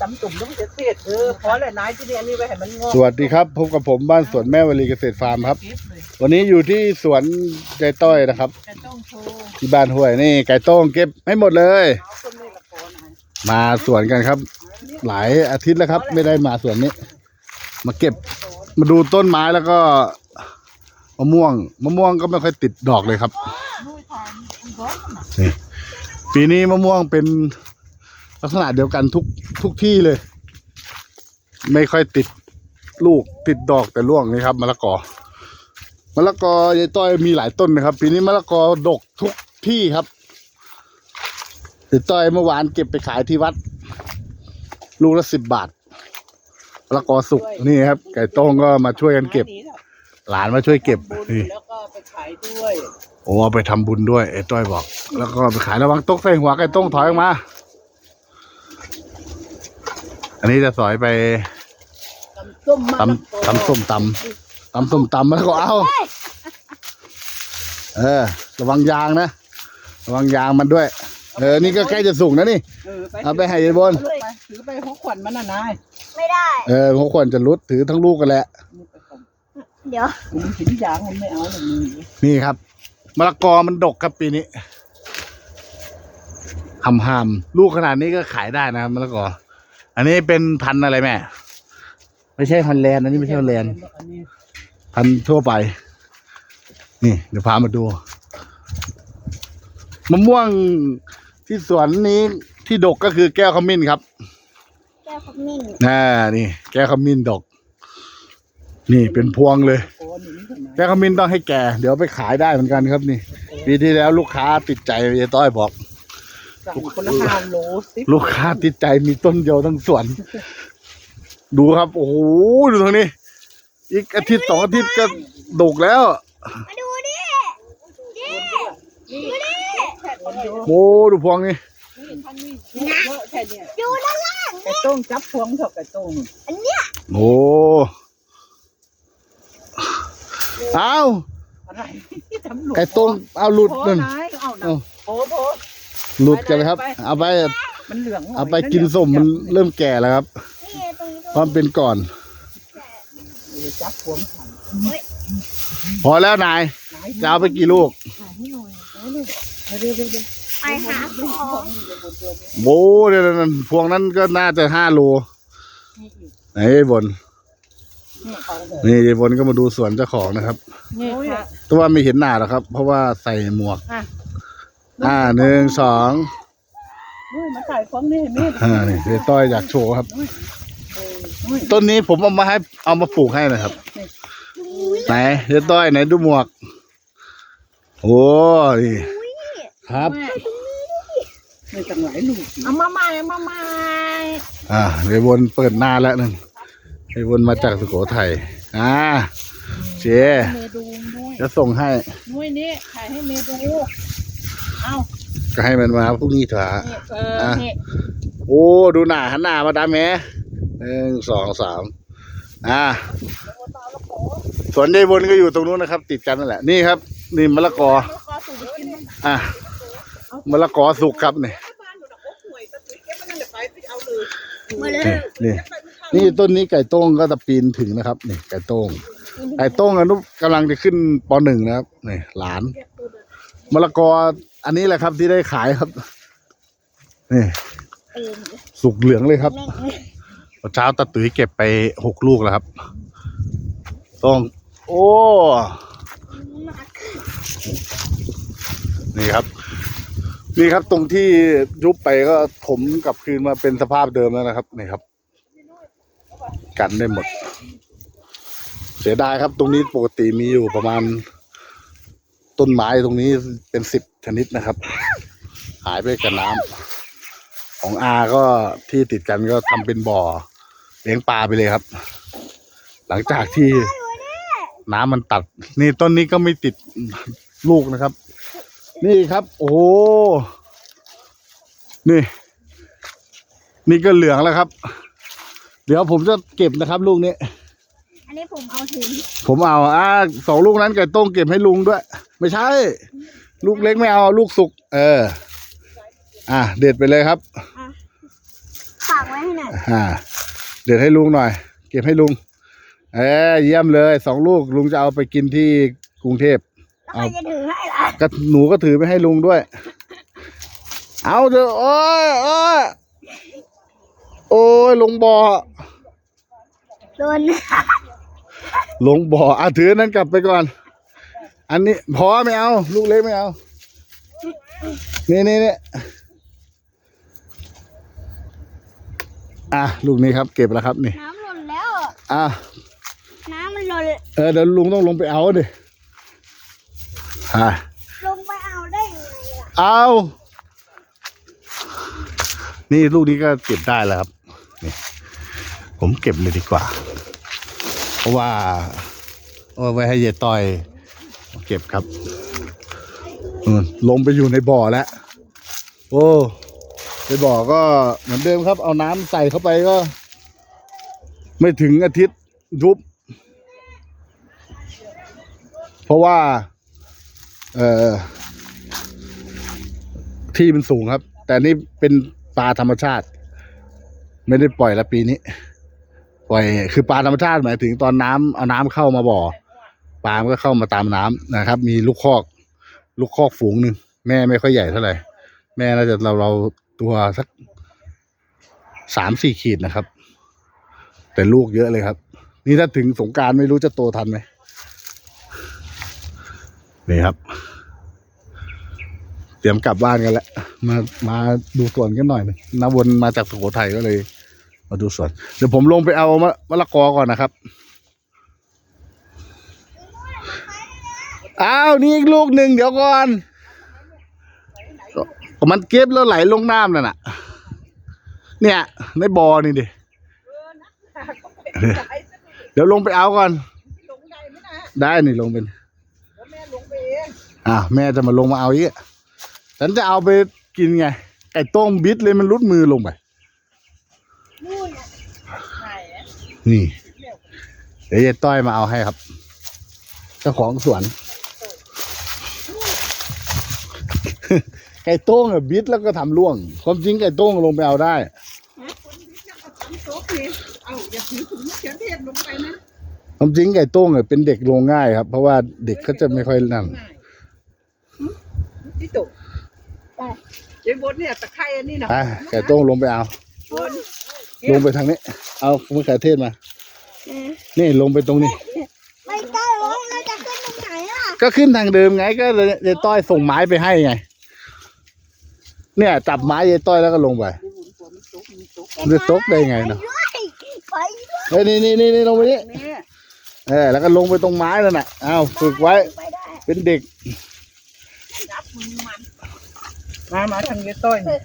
ตำตุ่มต้องเสียเศษเออพอแล้วนายที่นี่อันนี้ไว้ให้มันงอกสวัสดีครับ พบกับผมบ้านสวนแม่วลีเกษตรฟาร์มครับ เก็บเลยวันนี้อยู่ที่สวนใจต้อยนะครับ แต่ต้องโชว์ที่บ้านห้วยนี่ไก่โต้งเก็บให้หมดเลย เอาต้นนี้ละก่อนนะมาสวนกันครับ หลายอาทิตย์แล้วครับ ไม่ได้มาสวนนี้ มาเก็บมาดูต้นไม้แล้วก็มะม่วงมะม่วงก็ไม่ค่อยติดดอกเลยครับดูทางมันร้อนน่ะนี่ปีนี้มะม่วงเป็นลักษณะเดียวกันทุก ทุกที่เลย ไม่ค่อยติดลูกติดดอกแต่ร่วงนี่ครับมะละกอมะละกอยายต้อยมีหลายต้นนะครับ ปีนี้มะละกอดกทุกที่ครับยายต้อยเมื่อวานเก็บไปขายที่วัด ลูกละสิบบาทมะละกอสุกนี่ครับ ไก่โต้งก็มาช่วยกันเก็บอันนี้น่ะหลานมาช่วยเก็บบุญนี่แล้วก็ไปขายด้วยโอ้เอาไปทำบุญด้วยไอ้ต้อยบอก แล้วก็ไปขายระวังตกใส่หัวไก่ต้งถอยออกมา อันนี้จะสอยไปตำส้มมะตละกอำตำส้มตำตำส้มตำแล้วก็เอาเออ ระวังยางนะ ระวังยางมันด้วย เออ นี่ก็ใกล้จะสุกนะนี่ เออเอาไปให้ยายบนไปถือไปของขวัญมันน่ะนายไม่ได้ เออพวกควรจะรุดถือทั้งลูกกันแหละนี่ไปก่อนเดี๋ยวผมเห็นยางมันไม่เอาอย่างนี้นี่ครับ มะละกอมันดกครับปีนี้หำหำลูกขนาดนี้ก็ขายได้นะครับมะละกอ อันนี้เป็นพันธุ์อะไรแม่ ไม่ใช่ฮอลแลนด์อันนี้ไม่ใช่ฮอลแลนด์อันนี้พันธุ์ทั่วไป นี่ เดี๋ยวพามาดูมะม่วงที่สวนนี้ที่ดกก็คือแก้วขมิ้นครับแก้วขมิ้นน่านี่ แก้วขมิ้นดก นี่เป็นพวงเลยโคนอย่างนี้เท่านั้นแก้วขมิ้นต้องให้แก่ เดี๋ยวไปขายได้เหมือนกันครับนี่ปีที่แล้วลูกค้าติดใจยายต้อยบอก สั่งคนละห้าโลสิลูกค้าติดใจมีต้นเดียวทั้งสวน ดูครับ โอ้โหดูตรงนี้ อีกอาทิตย์สองอาทิตย์ก็ดกแล้ว มาดูดิโอ้ดูพวงนี่เยอะแค่เนี้ยดูด้านล่างไก่ต้งจับพวงเถอะไก่ต้งอันเนี้ยโอ้เอาอะไรทำหลุดไก่ต้มเอาหลุดโพนั่นนายเอานะเอาโพโพ หลุดกันเลยครับ เอาไปมันเหลืองหน่ยเอาไปกินส้มมันเริ่มแก่แล้วครับนี่ตรงนี้เพราะมันเป็นก่อนเออจับพวงขันพอแล้วนายจะเอาไปกี่ลูกถ่ายให้หน่อยเอาเลยเอาเร็วเร็วเร็วไปหาของโอ้เดี๋ยวนั้นพวงนั้นก็น่าจะห้าโลนี่อีกไหนไอ้บนนี่เอาเลยนี่ไอ้บนก็มาดูสวนเจ้าของนะครับ นี่ค่ะ แต่ว่าไม่เห็นหน้าหรอกครับ เพราะว่าใส่หมวก อะ อ่าหนึ่งสองนี่มาถ่ายของนี่แม่อ่านี่เดี๋ยวต้อยอยากโชว์ครับนี่ต้นนี้ผมเอามาให้เอามาปลูกให้นะครับ ไหนเดี๋ยวต้อยไหนดูหมวก โอ้ยครับ ไม่จังหลายลูกเอามาใหม่เอามาใหม่อ่าเดี๋ยววนเปิดหน้าแล้วนั่นเดี๋ยววนมาจากสุโขทัยอ่าเจเมดูด้วยจะส่งให้ด้วยนี่ถ่ายให้เมดูเอาก็ให้มันมาพรุ่งนี้เถอะนี่เออนี่โอ้ดูหน้าหันหน้ามาดามแม่หนึ่งสองสามอ่าสวนยายบนก็อยู่ตรงนู้นนะครับ ติดกันนั่นแหละนี่ครับ นี่มะละกอแล้วก็สูบกินมันอะมะละกอสุกครับนี่บ้านหนูนะโอ้ห่วยตะตุ้ยเก็บมันนั่นแหละไปไปเอาเลยมาเลยนี่นี่นี่ต้นนี้ไก่โต้งก็จะปีนถึงนะครับนี่ไก่โต้งไก่โต้งอนุกำลังจะขึ้นปหนึ่งนะครับนี่หลาน มะละกออันนี้แหละครับที่ได้ขายครับ นี่ สุกเหลืองเลยครับเช้าตาตุ๋ยเก็บไปหกลูกแล้วครับ ต้อง โอ้ นี่ครับ นี่ครับตรงที่ยุบไปก็ถมกลับคืนมาเป็นสภาพเดิมแล้วนะครับ นี่ครับ กันได้หมด เสียดายครับ ตรงนี้ปกติมีอยู่ประมาณ ต้นไม้ตรงนี้เป็นสิบชนิดนะครับ หายไปกับน้ำของอาก็ที่ติดกันก็ทำเป็นบ่อ เลี้ยงปลาไปเลยครับ หลังจากที่น้ำมันตัด นี่ต้นนี้ก็ไม่ติดลูกนะครับ นี่ครับ โอ้โหนี่ นี่ก็เหลืองแล้วครับ เดี๋ยวผมจะเก็บนะครับ ลูกนี้ อันนี้ผมเอาถึง ผมเอาอ่าสองลูกนั้นไก่ต้งเก็บให้ลุงด้วย ไม่ใช่ ลูกเล็กไม่เอาลูกสุก เออ อะเด็ดไปเลยครับขากไว้ให้หน่อยอ่า เดี๋ยวให้ลุงหน่อย เก็บให้ลุง เออเยี่ยมเลยสองลูกลุงจะเอาไปกินที่กรุงเทพแล้วใครจะถือให้ล่ะก็หนูก็ถือไปให้ลุงด้วย เอาเถอะโอ้ยโอ้ยโอ้ยลงบ่อโดน ลงบ่ออะถือนั้นกลับไปก่อน อันนี้พอไม่เอา ลูกเล็กไม่เอา นี่นี่นี่อะลูกนี้ครับ เก็บแล้วครับนี่ น้ำหล่นแล้ว อะ น้ำมันหล่น เออเดี๋ยวลุงต้องลงไปเอาดิอะลงไปเอาได้ยังไงล่ะ เอา นี่ลูกนี้ก็เก็บได้แล้วครับ นี่ ผมเก็บเลยดีกว่า เพราะว่าเอาไว้ให้ยายต้อย เก็บครับอืมลงไปอยู่ในบ่อแล้ว โอ้ในบ่อก็เหมือนเดิมครับ เอาน้ำใส่เข้าไปก็ ไม่ถึงอาทิตย์ยุบ เพราะว่า เอ่อ ที่มันสูงครับ แต่นี่เป็นปลาธรรมชาติ ไม่ได้ปล่อยละปีนี้ ปล่อย คือปลาธรรมชาติหมายถึงตอนน้ำเอาน้ำเข้ามาบ่อ ปลามันก็เข้ามาตามน้ำนะครับ มีลูกคอก ลูกคอกฝูงหนึ่งแม่ไม่ค่อยใหญ่เท่าไหร่แม่น่าจะเราเราตัวสักสามสี่ขีดนะครับ แต่ลูกเยอะเลยครับ นี่ถ้าถึงสงการไม่รู้จะโตทันไหมนี่ครับ เตรียมกลับบ้านกันแล้วมามาดูสวนกันหน่อยหนึงนาวนมาจากสุโขทัยก็เลย มาดูสวน เดี๋ยวผมลงไปเอามะมะละกอก่อนนะครับ อ้าวนี่อีกลูกหนึ่งเดี๋ยวก่อน มันเก็บแล้วไหลลงน้ำนั่นน่ะ เนี่ยในบ่อนี่ดิเดี๋ยวลงไปเอาก่อน ได้นี่ลงเป็นแล้วแม่ลงไปเองอ่าแม่จะมาลงมาเอาอีกฉันจะเอาไปกินไง ไก่ต้มบิดเลยมันรุดมือลงไป นี่ เดี๋ยวยายต้อยมาเอาให้ครับ เจ้าของสวน ไก่โต้งอะบิดแล้วก็ทำร่วง ความจริงไก่โต้งลงไปเอาได้ทำโต๊ะสิเอาอย่าถือถุงมะเขือเทศลงไปนะความจริงไก่โต้งอะเป็นเด็กลงง่ายครับ เพราะว่าเด็กเขาจะไม่ค่อยนั่นง่ายหึที่ตุกได้เจ๊บดเนี่ยตะไคร้อันนี้นะอะไก่โต้งลงไปเอาบนลงไปทางนี้ เอามะเขือเทศมาเออนี่ลงไปตรงนี้ ไม่กล้าลงแล้วจะขึ้นตรงไหนล่ะ ก็ขึ้นทางเดิมไงก็เลยยายต้อยส่งไม้ไปให้ไง เนี่ยจับไม้ยายต้อยแล้วก็ลงไปดูหุ่นฝนมันตกมันตกมันจะตกได้ไงเนาะไปเฮ้ยนี่นี่นี่นี่ลงไปนี่แม่เออแล้วก็ลงไปตรงไม้นั่นน่ะอ้าวฝึกไว้ไปได้เป็นเด็กรับมือมันมามาทางเยต้อยนี่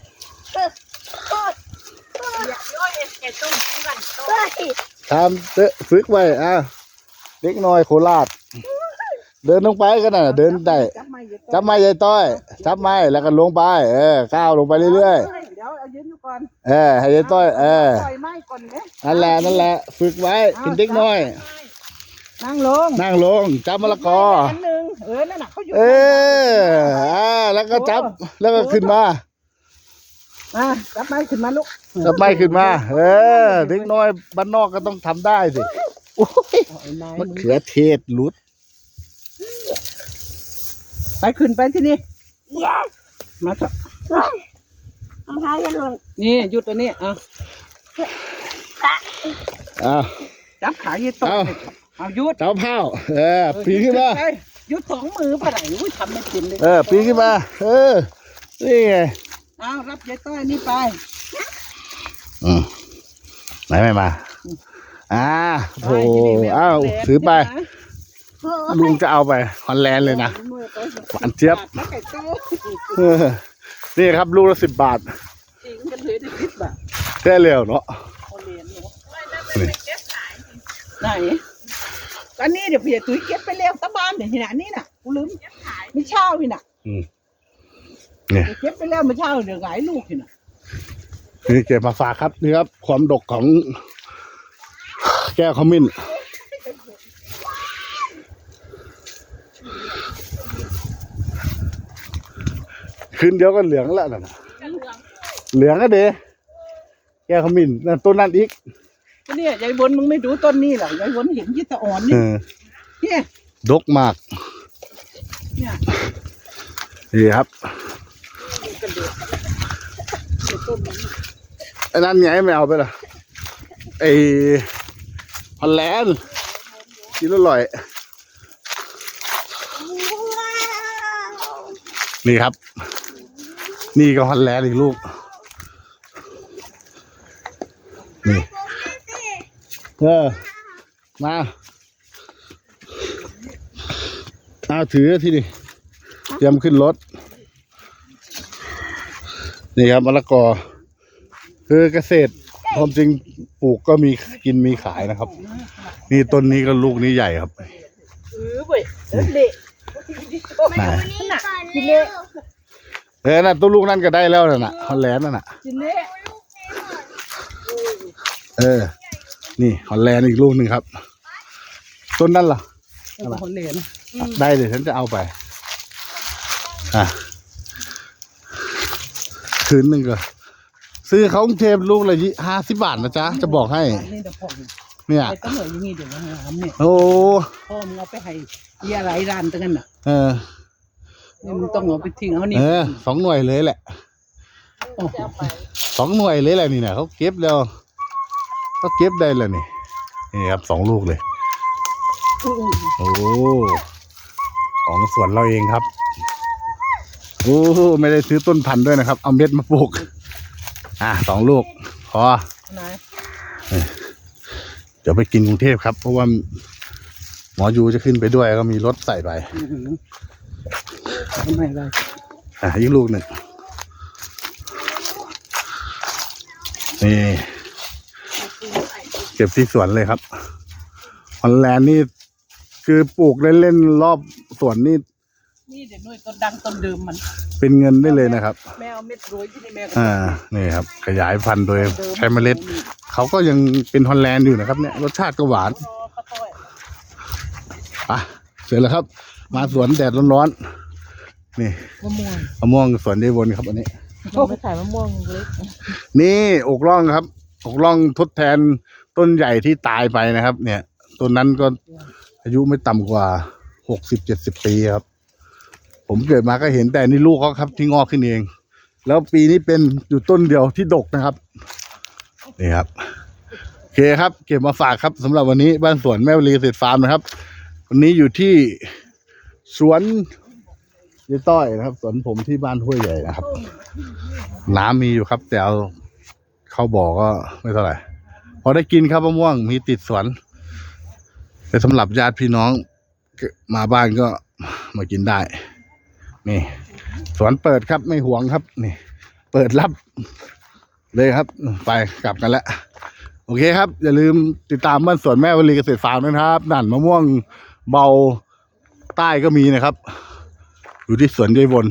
เออโอ้ยอย่าย่อยแกต้มเพื่อนต้มเฮ้ยทำเตอะฝึกไว้อ้าวเด็กน้อยโคราช เดินลงไปกันน่ะเดินได้จับไม้เยต้อยจับไม้ยายต้อยจับไม้แล้วก็ลงไป เออก้าวลงไปเรื่อยเดี๋ยวเอายืนอยู่ก่อนๆเออให้ยายต้อยเออปล่อยไม้ก่อนเนี่ยนั่นแหละนั่นแหละฝึกไว้เป็นเด็กน้อย นั่งลงนั่งลงจับมะละกออันหนึ่งเออนั่นน่ะเขาอยู่เอออ่าแล้วก็จับแล้วก็ขึ้นมามาจับไม้ขึ้นมาลูกจับไม้ขึ้นมาเออเด็กน้อยบ้านนอกก็ต้องทำได้สิโอ้ยเอาไอ้นายมะมึงเขือเทศหลุด ไปขึ้นไปที่นี่ มาเถอะรองเท้าจะหล่นนี่หยุดตัวนี้อะอ้าว จับขาเยตกเอา เอาหยุดเต้าเผาเออปีนขึ้นมา เออหยุดสองมือปะไหนอุ้ยทำไม่เป็นเลยเออปีนขึ้นมา เออ นี่ไงเอารับยายต้อยนี่ไป อืมไหนไม่มา อ่าโถไปที่นี่แม่อ้าวแหลมถือไปนะโอ้ ลุงจะเอาไปฮอลแลนด์เลยนะหวานเจี๊ยบแล้วไก่ตู้เออนี่ครับลูกละสิบบาทจริงกันเลยได้คิดแบบแค่เร็วเนาะเขาเรียนเนาะนี่ไหนก็นี่เดี๋ยวพี่ตุ้ยเก็บไปแล้วตะบ้านเดี๋ยวขนาดนี้น่ะกูลืมไม่เช่าพี่น่ะอืมเนี่ยเก็บไปแล้วไม่เช่าเดี๋ยวหลายลูกพี่น่ะนี่เก็บมาฝากครับนี่ครับความดกของแก้วขมิ้น คืนเดียวก็เหลืองแล้วน่ะเหลืองก็เดก้ขมิ้นนั่นต้นนั้นอีกก็เนี่ยยายวนมึงไม่ดูต้นนี้เหรอยายวนเห็นยี่ตะอ่อนเอนี่อเนี่ยดกมากเนี่ยนี่ครับไอ้นั่นไงไม่เอาไปละไอ้ฮอลแลนด์กินอร่อย นี่ครับ นี่ก็ฮอลแลนด์อีกลูก นี่ เออ มาเอาถือที่นี่เตรียมขึ้นรถ นี่ครับมะละกอ คือเกษตรความจริงปลูกก็มีกินมีขายนะครับ นี่ต้นนี้ก็ลูกนี้ใหญ่ครับเออเว้ยเออเละไหนนี่ก่อนเร็ว เออน่ะต้นลูกนั่นก็ได้แล้วน่ะนะฮอลแลนด์นั่นน่ะกินเละเออ นี่ฮอลแลนด์อีกลูกหนึ่งครับ ต้นนั่นล่ะเอาไปคนเหรียญได้เลยฉันจะเอาไป อะคืนหนึ่งก็ซื้อเขากรุงเทพลูกละยี่ห้าสิบบาทนะจ๊ะ จะบอกให้นี่เดี๋ยวพ่อเนี่ยไอ้ต้นเหนื่อยอย่างงี้เดี๋ยวนะทำเนี่ยโอ้พ่อมึงเอาไปให้เยี่ยไรร้านตั้งนั้นน่ะ เออ นี่มึงต้องเอาไปทิ้งเอานี่เออสองหน่วยเลยแหละโอ้โหสองหน่วยเลยแหละนี่นะเขาเก็บแล้วเขาเก็บได้แล้วนี่นี่ครับสองลูกเลย โอ้ของสวนเราเองครับโอ้ไม่ได้ซื้อต้นพันธุ์ด้วยนะครับ เอาเม็ดมาปลูก อะสองลูกพอนายเดี๋ยวไปกินกรุงเทพครับ เพราะว่าหมอยูจะขึ้นไปด้วยก็มีรถใส่ไปอื้อหือทำ ไมไรอะอีกลูกหนึ่งนี่เก็บที่สวนเลยครับฮอลแลนด์นี่คือปลูกเล่นๆรอบสวนนี่นี่เดี๋ยวนุ่ยต้นดังต้นเดิมมัน เป็นเงินได้เลยนะครับ แมวเม็ดโรยที่นี่แมวก็อ่านี่ครับ ขยายพันธุ์โดยใช้เมล็ด เขาก็ยังเป็นฮอลแลนด์อยู่นะครับ เนี่ยรสชาติก็หวานรอข้าวต้อยอะเสร็จแล้วครับ มาสวนแดดร้อนๆ นี่มะม่วงมะม่วงสวนเดวนครับอันนี้เราไปขายมะม่วงเล็กนี่อกร่องครับ อกร่องทดแทนต้นใหญ่ที่ตายไปนะครับ เนี่ยต้นนั้นก็อายุไม่ต่ำกว่าหกสิบเจ็ดสิบปีครับ ผมเกิดมาก็เห็นแต่นี่ลูกเขาครับที่งอกขึ้นเอง แล้วปีนี้เป็นอยู่ต้นเดียวที่ดกนะครับนี่ครับโอเคครับ เก็บมาฝากครับสำหรับวันนี้บ้านสวนแม่วลีเศษฟาร์มนะครับ วันนี้อยู่ที่สวน ยายต้อยนะครับสวนผมที่บ้านห้วยใหญ่นะครับ น้ำมีอยู่ครับ แต่เอาเข้าบ่อก็ไม่เท่าไหร่พอได้กินครับมะม่วงมีติดสวนแต่สำหรับญาติพี่น้องมาบ้านก็มากินได้ นี่ สวนเปิดครับไม่หวงครับ นี่ เปิดรับ เลยครับ ไปกลับกันแล้วโอเคครับ อย่าลืมติดตามบ้านสวนแม่วลีเกษตรฟาร์มนะครับนั่นมะม่วงเบาใต้ก็มีนะครับ อยู่ที่สวนยายวน